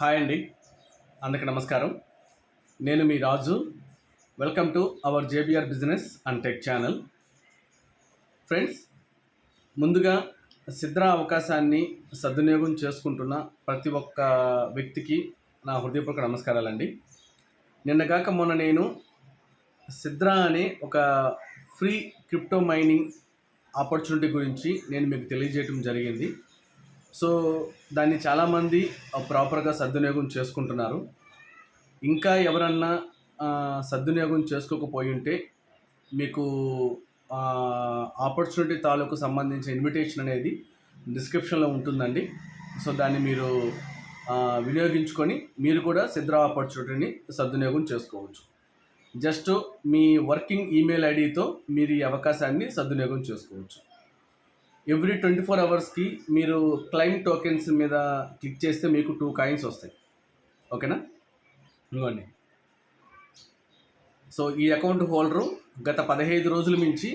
Hi అండి. అందరికి నమస్కారం. నేను మీ Raju. Welcome to our JBR business and tech channel friends ముందుగా సిద్ర అవకాశాన్ని సద్వినియోగం చేసుకుంటున్న ప్రతి ఒక్క వ్యక్తికి నా హృదయపూర్వక నమస్కారాలండి. నిన్నగాక మొన్న నేను సిద్ర అనే ఒక ఫ్రీ క్రిప్టో మైనింగ్ ఆపర్చునిటీ గురించి నేను మీకు తెలియజేయటం జరిగింది. సో దాన్ని చాలామంది ప్రాపర్గా సద్వినియోగం చేసుకుంటున్నారు. ఇంకా ఎవరన్నా సద్వినియోగం చేసుకోకపోయి ఉంటే మీకు ఆపర్చునిటీ తాలూకు సంబంధించిన ఇన్విటేషన్ అనేది డిస్క్రిప్షన్లో ఉంటుందండి. సో దాన్ని మీరు వినియోగించుకొని మీరు కూడా సిద్ర ఆపర్చునిటీని సద్వినియోగం చేసుకోవచ్చు. జస్ట్ మీ వర్కింగ్ ఈమెయిల్ ఐడితో మీరు ఈ అవకాశాన్ని సద్వినియోగం చేసుకోవచ్చు. ఎవ్రీ ట్వంటీ ఫోర్ అవర్స్కి మీరు క్లైమ్ టోకెన్స్ మీద క్లిక్ చేస్తే మీకు టూ కాయిన్స్ వస్తాయి. ఓకేనా? ఇవ్వండి సో ఈ అకౌంట్ హోల్డరు గత పదహైదు రోజుల మించి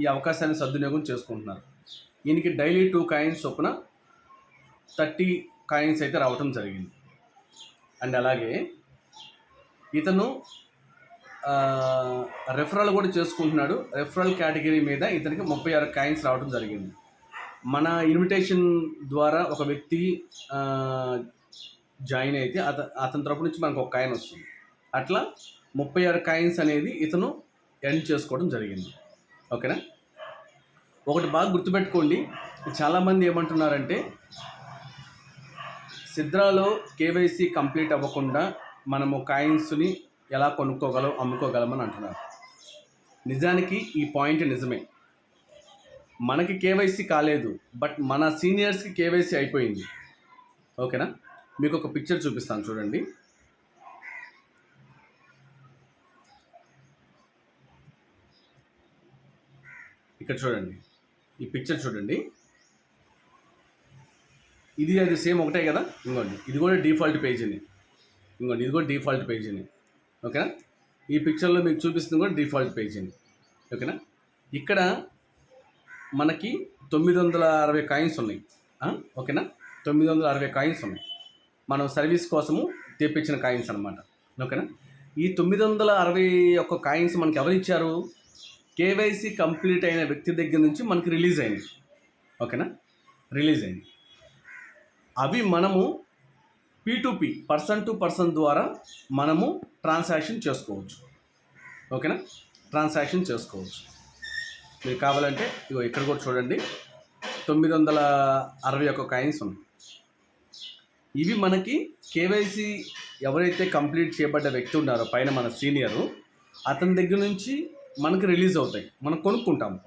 ఈ అవకాశాన్ని సద్వినియోగం చేసుకుంటున్నారు. ఈయనకి డైలీ టూ కాయిన్స్ చొప్పున థర్టీ కాయిన్స్ అయితే రావటం జరిగింది. అండ్ అలాగే ఇతను రెఫరల్ కూడా చేసుకుంటున్నాడు. రెఫరల్ కేటగిరీ మీద ఇతనికి ముప్పై ఆరు కాయిన్స్ రావడం జరిగింది. మన ఇన్విటేషన్ ద్వారా ఒక వ్యక్తి జాయిన్ అయితే అత అతని తరపు నుంచి మనకు ఒక కాయిన్ వస్తుంది. అట్లా ముప్పై ఆరు కాయిన్స్ అనేది ఇతను ఎండ్ చేసుకోవడం జరిగింది. ఓకేనా? ఒకటి బాగా గుర్తుపెట్టుకోండి. చాలామంది ఏమంటున్నారంటే సిద్రాలో కేవైసీ కంప్లీట్ అవ్వకుండా మనము కాయిన్స్ని ఎలా కొనుక్కోగలం అమ్ముకోగలమని అంటున్నారు. నిజానికి ఈ పాయింట్ నిజమే. మనకి కేవైసీ కాలేదు బట్ మన సీనియర్స్కి కేవైసీ అయిపోయింది. ఓకేనా? మీకు ఒక పిక్చర్ చూపిస్తాను చూడండి. ఇక్కడ చూడండి. ఈ పిక్చర్ చూడండి. ఇది అది సేమ్ ఒకటే కదా? ఇంకోండి. ఇది కూడా డిఫాల్ట్ పేజీని. ఇంకోండి ఇది కూడా డిఫాల్ట్ పేజీని. ఓకేనా? ఈ పిక్చర్లో మీకు చూపిస్తుంది కూడా డిఫాల్ట్ పేజీని. ఓకేనా? ఇక్కడ మనకి తొమ్మిది వందల అరవై కాయిన్స్ ఉన్నాయి. ఓకేనా? తొమ్మిది వందల అరవై కాయిన్స్ ఉన్నాయి. మనం సర్వీస్ కోసము తెప్పించిన కాయిన్స్ అనమాట ఓకేనా? ఈ తొమ్మిది వందల అరవై ఒక్క కాయిన్స్ మనకి ఎవరు ఇచ్చారు? కేవైసీ కంప్లీట్ అయిన వ్యక్తి దగ్గర నుంచి మనకి రిలీజ్ అయింది. ఓకేనా? రిలీజ్ అయింది. అవి మనము P P person to person ద్వారా మనము ట్రాన్సాక్షన్ చేసుకోవచ్చు. ఓకేనా? ట్రాన్సాక్షన్ చేసుకోవచ్చు. మీకు కావాలంటే ఇగో ఇక్కడ కూడా చూడండి. తొమ్మిది వందల అరవై ఒక్క కాయిన్స్ ఉన్నాయి. ఇవి మనకి కేవైసీ ఎవరైతే కంప్లీట్ చేయబడ్డ వ్యక్తి ఉన్నారో పైన మన సీనియరు అతని దగ్గర నుంచి మనకి రిలీజ్ అవుతాయి. మనం కొనుక్కుంటాము.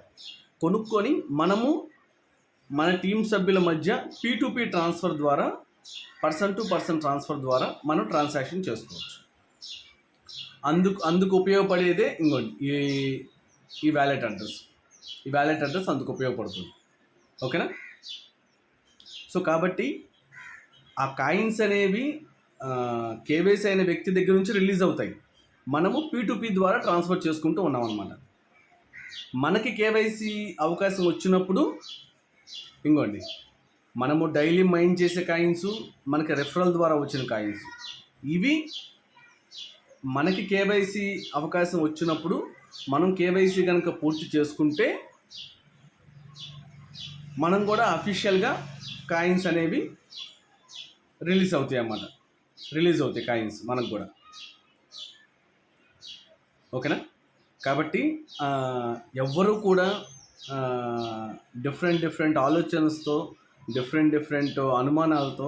కొనుక్కొని మనము మన టీం సభ్యుల మధ్య పీ టు పీ ట్రాన్స్ఫర్ ద్వారా పర్సన్ టు పర్సన్ ట్రాన్స్ఫర్ ద్వారా మనం ట్రాన్సాక్షన్ చేసుకోవచ్చు. అందుకు అందుకు ఉపయోగపడేదే ఇంకోండి ఈ ఈ వ్యాలెట్ అడ్రస్. ఈ వ్యాలెట్ అడ్రస్ అందుకు ఉపయోగపడుతుంది. ఓకేనా? సో కాబట్టి ఆ కాయిన్స్ అనేవి కేవైసీ అయిన వ్యక్తి దగ్గర నుంచి రిలీజ్ అవుతాయి. మనము పీ ద్వారా ట్రాన్స్ఫర్ చేసుకుంటూ ఉన్నాం అనమాట మనకి కేవైసీ అవకాశం వచ్చినప్పుడు ఇంకోండి మనము డైలీ మైండ్ చేసే కాయిన్స్ మనకి రెఫరల్ ద్వారా వచ్చిన కాయిన్స్. ఇవి మనకి కేవైసీ అవకాశం వచ్చినప్పుడు మనం కేవైసీ కనుక పూర్తి చేసుకుంటే మనం కూడా అఫీషియల్గా కాయిన్స్ అనేవి రిలీజ్ అవుతాయి అన్నమాట. రిలీజ్ అవుతాయి కాయిన్స్ మనకు కూడా. ఓకేనా? కాబట్టి ఎవ్వరూ కూడా డిఫరెంట్ డిఫరెంట్ ఆలోచనలతో డిఫరెంట్ డిఫరెంట్ అనుమానాలతో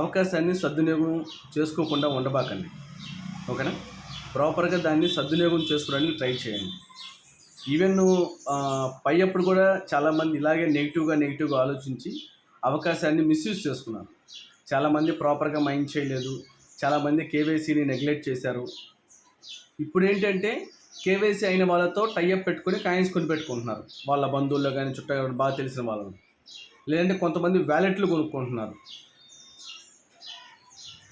అవకాశాన్ని సద్వినియోగం చేసుకోకుండా ఉండబాకండి. ఓకేనా? ప్రాపర్గా దాన్ని సద్వినియోగం చేసుకోవడానికి ట్రై చేయండి. ఈవెన్ పై అప్పుడు కూడా చాలామంది ఇలాగే నెగిటివ్గా నెగిటివ్గా ఆలోచించి అవకాశాన్ని మిస్యూజ్ చేసుకున్నారు. చాలామంది ప్రాపర్గా మైండ్ చేయలేదు. చాలామంది కేవైసీని నెగ్లెక్ట్ చేశారు. ఇప్పుడు ఏంటంటే కేవైసీ అయిన వాళ్ళతో టైఅప్ పెట్టుకొని కాయిన్స్ కొని పెట్టుకుంటున్నారు. వాళ్ళ బంధువుల్లో కానీ చుట్టాలు బాగా తెలిసిన వాళ్ళని. లేదంటే కొంతమంది వ్యాలెట్లు కొనుక్కుంటున్నారు.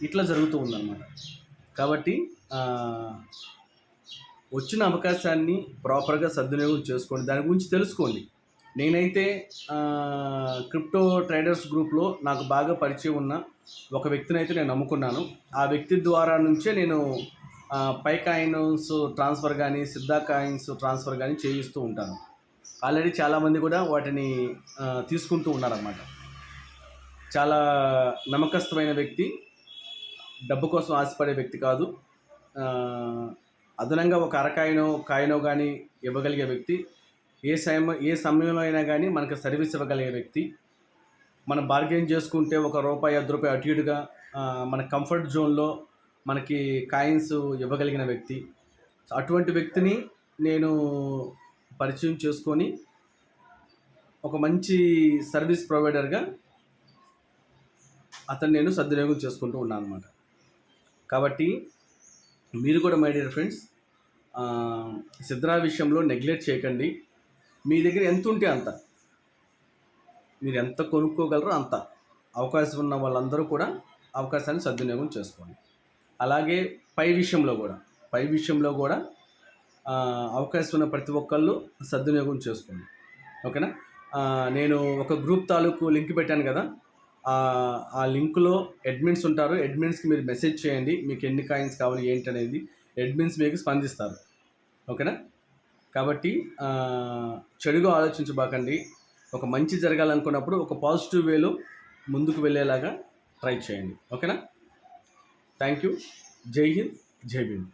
ఇట్లా జరుగుతూ ఉందన్నమాట. కాబట్టి వచ్చిన అవకాశాన్ని ప్రాపర్గా సద్వినియోగం చేసుకోండి. దాని గురించి తెలుసుకోండి. నేనైతే క్రిప్టో ట్రేడర్స్ గ్రూప్లో నాకు బాగా పరిచయం ఉన్న ఒక వ్యక్తిని అయితే నేను నమ్ముకున్నాను. ఆ వ్యక్తి ద్వారా నుంచే నేను పై కాయిన్స్ ట్రాన్స్ఫర్ కానీ సిద్ధా కాయిన్స్ ట్రాన్స్ఫర్ కానీ చేయిస్తూ ఉంటాను. ఆల్రెడీ చాలామంది కూడా వాటిని తీసుకుంటూ ఉన్నారన్నమాట. చాలా నమ్మకస్థమైన వ్యక్తి. డబ్బు కోసం ఆశపడే వ్యక్తి కాదు. అదనంగా ఒక అరకాయనో కాయనో కానీ ఇవ్వగలిగే వ్యక్తి ఏ సమయం ఏ సమయంలో అయినా కానీ మనకు సర్వీస్ ఇవ్వగలిగే వ్యక్తి. మనం బార్గెన్ చేసుకుంటే ఒక రూపాయి అర్ధ రూపాయి అటు ఇటుగా మన కంఫర్ట్ జోన్లో మనకి కాయిన్స్ ఇవ్వగలిగిన వ్యక్తి. అటువంటి వ్యక్తిని నేను పరిచయం చేసుకొని ఒక మంచి సర్వీస్ ప్రొవైడర్గా అతను నేను సద్వినియోగం చేసుకుంటూ ఉన్నాను అనమాట కాబట్టి మీరు కూడా మై డియర్ ఫ్రెండ్స్ సిద్ధరా విషయంలో నెగ్లెక్ట్ చేయకండి. మీ దగ్గర ఎంత ఉంటే అంత. మీరు ఎంత కొనుక్కోగలరో అంత. అవకాశం ఉన్న వాళ్ళందరూ కూడా అవకాశాన్ని సద్వినియోగం చేసుకోండి. అలాగే పై విషయంలో కూడా పై విషయంలో కూడా అవకాశం ఉన్న ప్రతి ఒక్కళ్ళు సద్వినియోగం చేసుకోండి. ఓకేనా? నేను ఒక గ్రూప్ తాలూకు లింక్ పెట్టాను కదా ఆ, లింక్లో అడ్మిన్స్ ఉంటారు. అడ్మిన్స్కి మీరు మెసేజ్ చేయండి. మీకు ఎన్ని కాయిన్స్ కావాలి ఏంటి అనేది అడ్మిన్స్ మీకు స్పందిస్తారు. ఓకేనా? కాబట్టి చెడుగా ఆలోచించబాకండి. ఒక మంచి జరగాలనుకున్నప్పుడు ఒక పాజిటివ్ వేలో ముందుకు వెళ్ళేలాగా ట్రై చేయండి. ఓకేనా? థ్యాంక్ యూ జై హింద్. జై భీమ్.